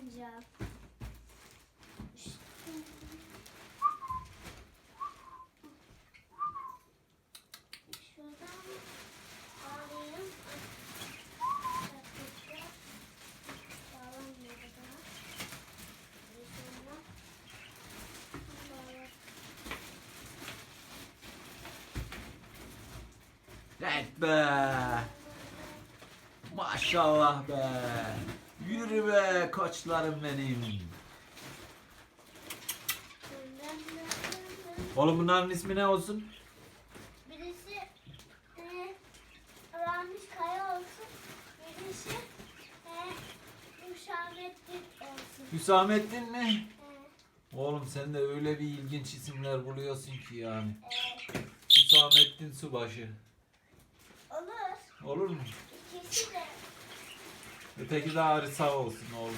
bağlayacağım. İşte. Şuradan bağla- Evet be. Maşallah be. Yürü be koçlarım benim. Oğlum bunların ismi ne olsun? Birisi e, Ramiz Kaya olsun. Birisi e, Hüsamettin olsun. Hüsamettin mi? E, Oğlum sen de öyle bir ilginç isimler buluyorsun ki yani. e, Hüsamettin Subaşı. olur. Olur mu? İkisi de Öteki de Arisa olsun oğlum.